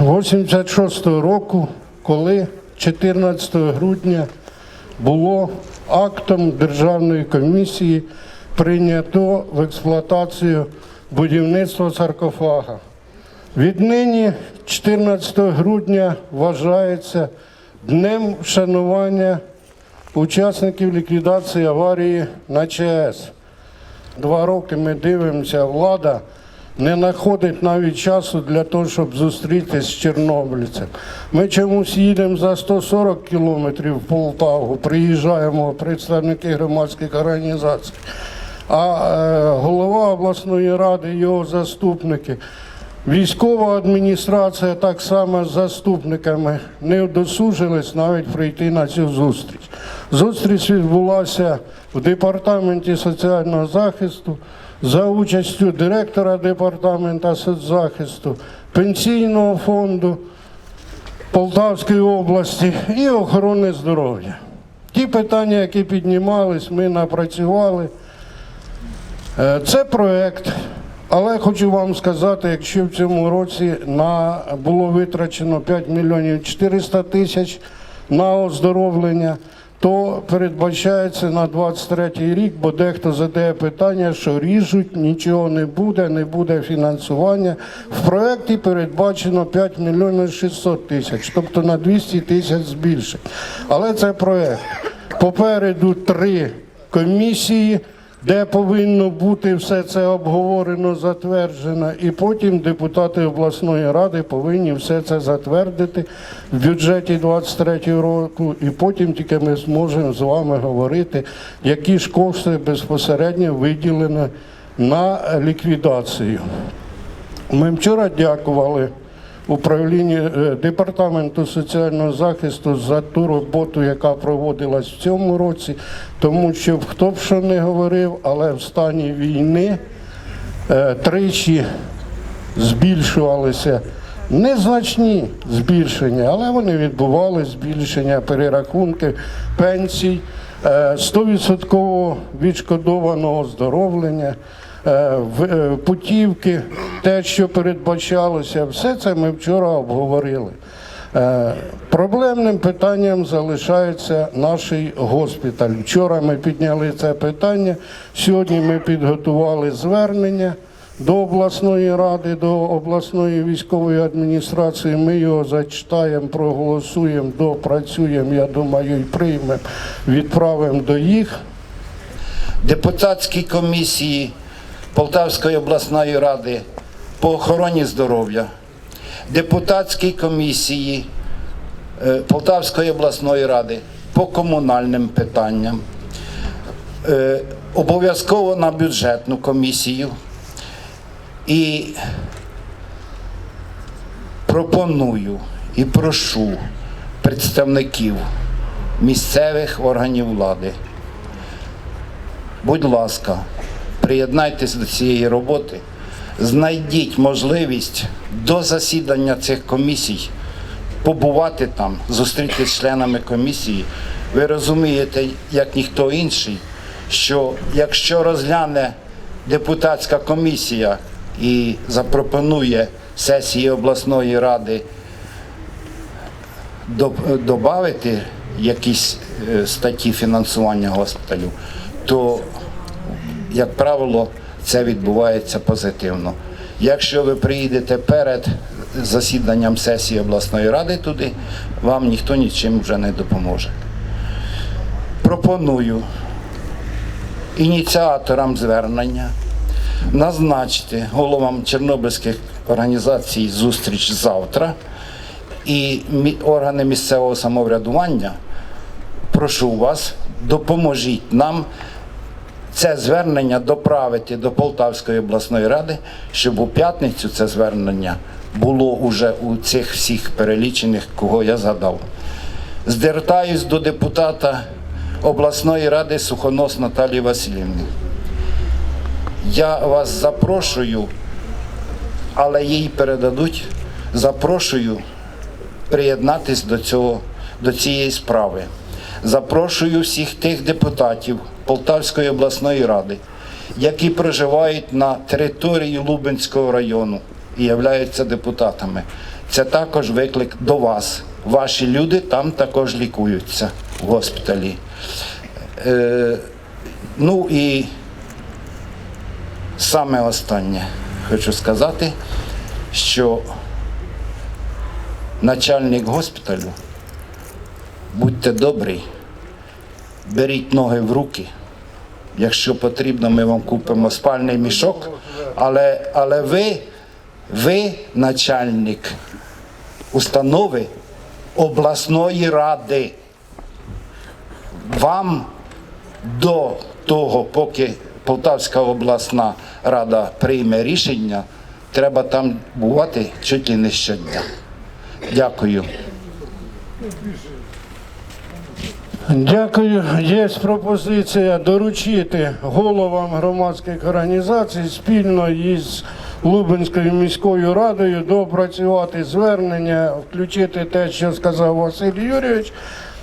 86-го року, коли 14 грудня було актом Державної комісії прийнято в експлуатацію будівництво саркофага. Віднині 14 грудня вважається днем вшанування учасників ліквідації аварії на ЧАЕС. Два роки ми дивимося, влада не знаходить навіть часу для того, щоб зустрітися з чорнобильцем. Ми чомусь їдемо за 140 кілометрів в Полтаву, приїжджаємо представники громадських організацій. А е, голова обласної ради, його заступники, військова адміністрація так само з заступниками не досужились навіть прийти на цю зустріч. Зустріч відбулася в департаменті соціального захисту за участю директора департамента соцзахисту, пенсійного фонду Полтавської області і охорони здоров'я. Ті питання, які піднімались, ми напрацювали. Е, Це проект, але хочу вам сказати, якщо в цьому році на, було витрачено 5 мільйонів 400 тисяч на оздоровлення, то передбачається на 23 рік, бо дехто задає питання, що ріжуть, нічого не буде, не буде фінансування. В проєкті передбачено 5 мільйонів 600 тисяч, тобто на 200 тисяч збільшить. Але це проєкт. Попереду три комісії, де повинно бути все це обговорено, затверджено, і потім депутати обласної ради повинні все це затвердити в бюджеті 23 року, і потім тільки ми зможемо з вами говорити, які ж кошти безпосередньо виділені на ліквідацію. Ми вчора дякували управлінню е, департаменту соціального захисту за ту роботу, яка проводилась в цьому році, тому що хто б що не говорив, але в стані війни е, тричі збільшувалися. Незначні збільшення, але вони відбували збільшення перерахунки пенсій, е, 100% відшкодованого оздоровлення, е, в- е, путівки, те, що передбачалося, все це ми вчора обговорили. Е, Проблемним питанням залишається наш госпіталь. Вчора ми підняли це питання. Сьогодні ми підготували звернення до обласної ради, до обласної військової адміністрації. Ми його зачитаємо, проголосуємо, допрацюємо. Я думаю, і приймемо, відправимо до їх. депутатській комісії Полтавської обласної ради по охороні здоров'я, депутатській комісії е, Полтавської обласної ради по комунальним питанням, е, обов'язково на бюджетну комісію. І пропоную і прошу представників місцевих органів влади. Будь ласка, приєднайтесь до цієї роботи, знайдіть можливість до засідання цих комісій побувати там, зустрітися з членами комісії. Ви розумієте, як ніхто інший, що якщо розгляне депутатська комісія і запропонує сесії обласної ради додати якісь е, статті фінансування госпіталю, то, як правило, це відбувається позитивно. Якщо ви приїдете перед засіданням сесії обласної ради туди, вам ніхто нічим вже не допоможе. Пропоную ініціаторам звернення назначити головам чорнобильських організацій зустріч завтра і органи місцевого самоврядування, прошу вас, допоможіть нам це звернення доправити до Полтавської обласної ради, щоб у п'ятницю це звернення було уже у цих всіх перелічених, кого я згадав. Звертаюсь до депутата обласної ради Сухонос Наталії Васильівни. Я вас запрошую, але їй передадуть, запрошую приєднатись до, цього, до цієї справи. Запрошую всіх тих депутатів Полтавської обласної ради, які проживають на території Лубенського району і являються депутатами. Це також виклик до вас. Ваші люди там також лікуються в госпіталі. Е, ну і саме останнє хочу сказати, що начальник госпіталю, будьте добрий, беріть ноги в руки. Якщо потрібно, ми вам купимо спальний мішок. Але, але ви, ви начальник установи обласної ради. Вам до того, поки Полтавська обласна рада прийме рішення, треба там бувати чуть ли не щодня. Дякую. Дякую. Є пропозиція доручити головам громадських організацій спільно із Лубенською міською радою допрацювати звернення, включити те, що сказав Василь Юрійович.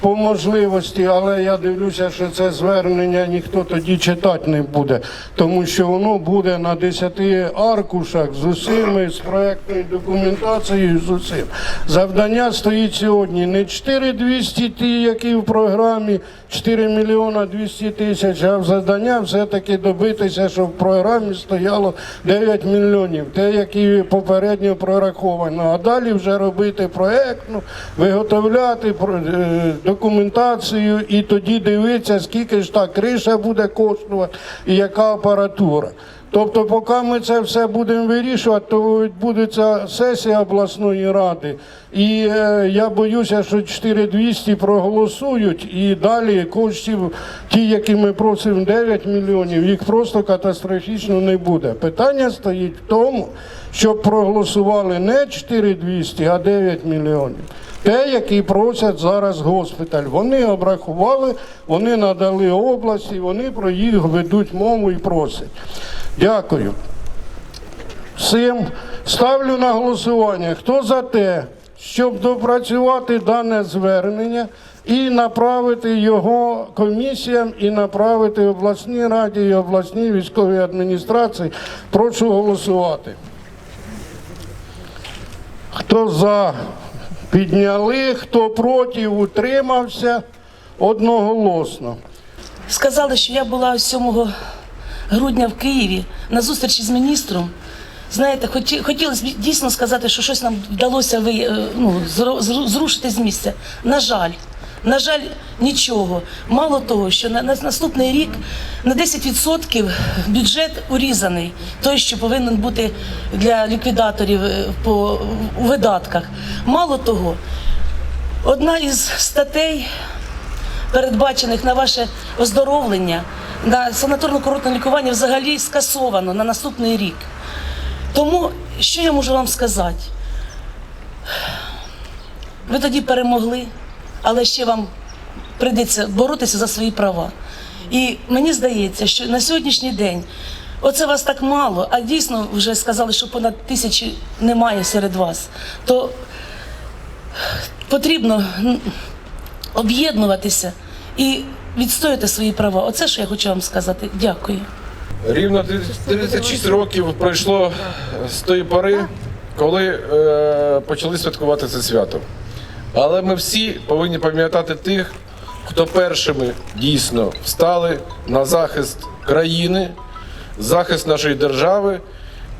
По можливості, але я дивлюся, що це звернення ніхто тоді читати не буде, тому що воно буде на 10 аркушах з усіми, з проектною документацією, з усім. Завдання стоїть сьогодні не 4200 ті, які в програмі, 4 мільйона 200 тисяч, а завдання все-таки добитися, щоб в програмі стояло 9 мільйонів, те, які попередньо прораховано. А далі вже робити проектну, виготовляти е, документацію і тоді дивитися, скільки ж та криша буде коштувати і яка апаратура. Тобто, поки ми це все будемо вирішувати, то відбудеться сесія обласної ради. І е, я боюся, що 4200 проголосують, і далі коштів, ті, які ми просимо 9 мільйонів, їх просто катастрофічно не буде. Питання стоїть в тому, щоб проголосували не 4200, а 9 мільйонів. Те, які просять зараз госпіталь. Вони обрахували, вони надали області, вони про їх ведуть мову і просять. Дякую. Всім ставлю на голосування. Хто за те, щоб допрацювати дане звернення і направити його комісіям, і направити обласній раді і обласній військовій адміністрації, прошу голосувати. Хто за підняли, хто проти, утримався одноголосно. Сказали, що я була 7 грудня в Києві на зустрічі з міністром. Знаєте, хоті, хотілося б дійсно сказати, що щось нам вдалося ви, е, ну, зру- зру- зрушити з місця. На жаль, на жаль, нічого. Мало того, що на, на наступний рік на 10% бюджет урізаний, той, що повинен бути для ліквідаторів е, по видатках. Мало того, одна із статей передбачених на ваше оздоровлення, на санаторно-курортне лікування взагалі скасовано на наступний рік. Тому що я можу вам сказати? Ви тоді перемогли, але ще вам прийдеться боротися за свої права. І мені здається, що на сьогоднішній день оце вас так мало, а дійсно вже сказали, що понад тисячі немає серед вас. То потрібно об'єднуватися і відстояти свої права. Оце що я хочу вам сказати. Дякую. Рівно 36 років пройшло з тої пори, коли е, почали святкувати це свято. Але ми всі повинні пам'ятати тих, хто першими дійсно встали на захист країни, захист нашої держави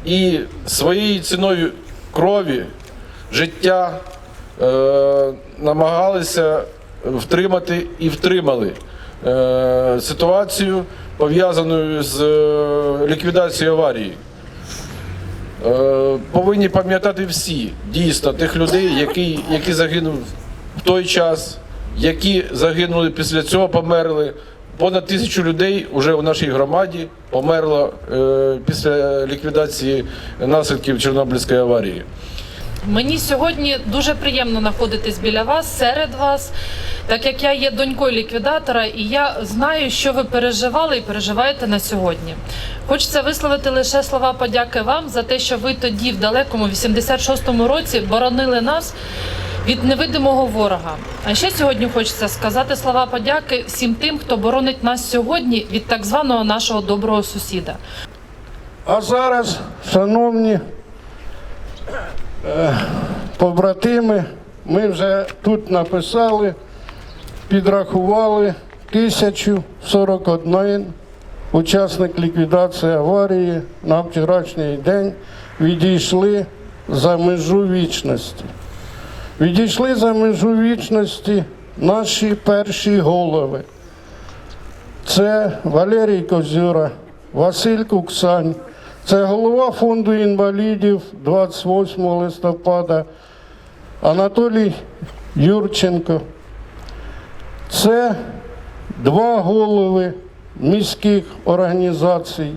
і своєю ціною крові, життя е, намагалися втримати і втримали е, ситуацію, пов'язану з е, ліквідацією аварії. Е, повинні пам'ятати всі дійсно тих людей, які, які загинули в той час, які загинули після цього, померли. Понад тисячу людей вже в нашій громаді померло е, після ліквідації наслідків Чорнобильської аварії. Мені сьогодні дуже приємно знаходитись біля вас, серед вас, так як я є донькою ліквідатора, і я знаю, що ви переживали і переживаєте на сьогодні. Хочеться висловити лише слова подяки вам за те, що ви тоді, в далекому 86-му році, боронили нас від невидимого ворога. А ще сьогодні хочеться сказати слова подяки всім тим, хто боронить нас сьогодні від так званого нашого доброго сусіда. А зараз, шановні Побратими, ми вже тут написали, підрахували 1041 учасник ліквідації аварії на вчорашній день відійшли за межу вічності. Відійшли за межу вічності наші перші голови. Це Валерій Козюра, Василь Куксань, це голова фонду інвалідів 28 листопада, Анатолій Юрченко. Це два голови міських організацій.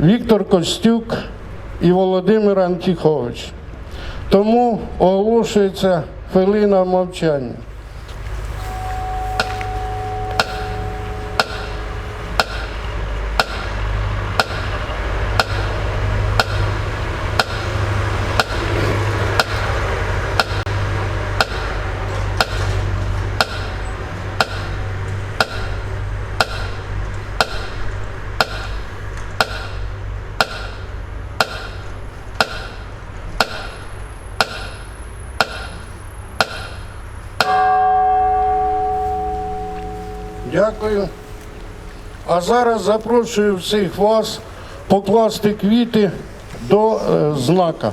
Віктор Костюк і Володимир Антіхович. Тому оголошується хвилина мовчання. Дякую. А зараз запрошую всіх вас покласти квіти до е, знака.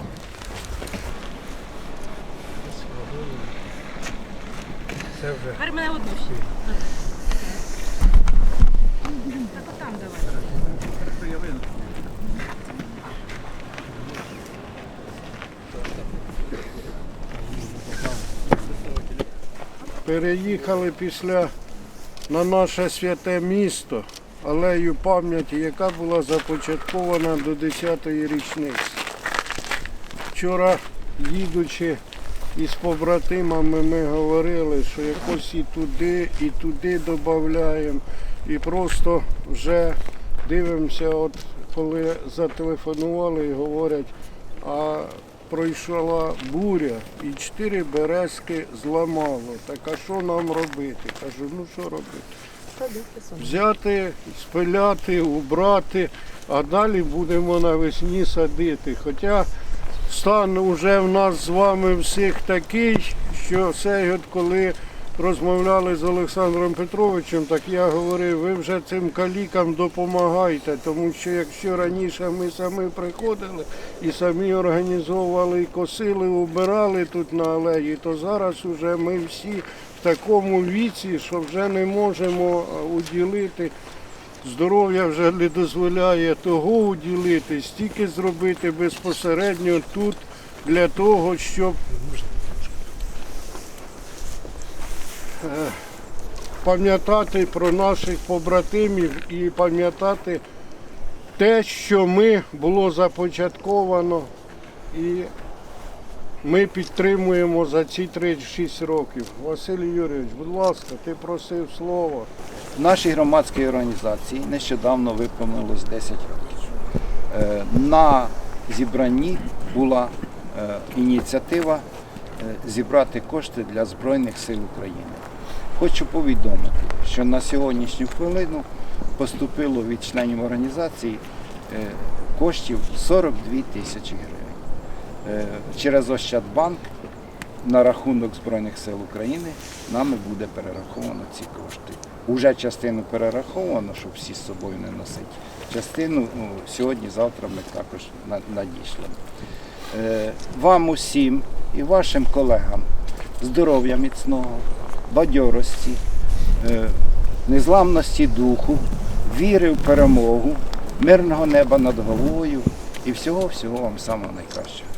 Переїхали після на наше святе місто, алею пам'яті, яка була започаткована до 10-ї річниці. Вчора, їдучи із побратимами, ми говорили, що якось і туди, і туди додаємо. І просто вже дивимося, от коли зателефонували і говорять, а пройшла буря і чотири березки зламало. Так а що нам робити? Кажу, ну що робити? Взяти, спиляти, убрати, а далі будемо навесні садити. Хоча стан вже в нас з вами всіх такий, що все, коли розмовляли з Олександром Петровичем, так я говорив, ви вже цим калікам допомагайте, тому що якщо раніше ми самі приходили і самі організовували, і косили, убирали тут на алеї, то зараз вже ми всі в такому віці, що вже не можемо уділити. Здоров'я вже не дозволяє того уділити, стільки зробити безпосередньо тут для того, щоб пам'ятати про наших побратимів і пам'ятати те, що ми було започатковано і ми підтримуємо за ці 36 років. Василь Юрійович, будь ласка, ти просив слова. Нашій громадській організації нещодавно виповнилось 10 років. Е, На зібранні була е, ініціатива е, зібрати кошти для Збройних сил України. Хочу повідомити, що на сьогоднішню хвилину поступило від членів організації е, коштів 42 тисячі гривень. Е, Через Ощадбанк на рахунок Збройних сил України нами буде перераховано ці кошти. Уже частину перераховано, щоб всі з собою не носити. Частину ну, сьогодні-завтра ми також на- надішлемо. Е, Вам усім і вашим колегам здоров'я міцного, бадьорості, е, незламності духу, віри в перемогу, мирного неба над головою і всього-всього вам самого найкращого.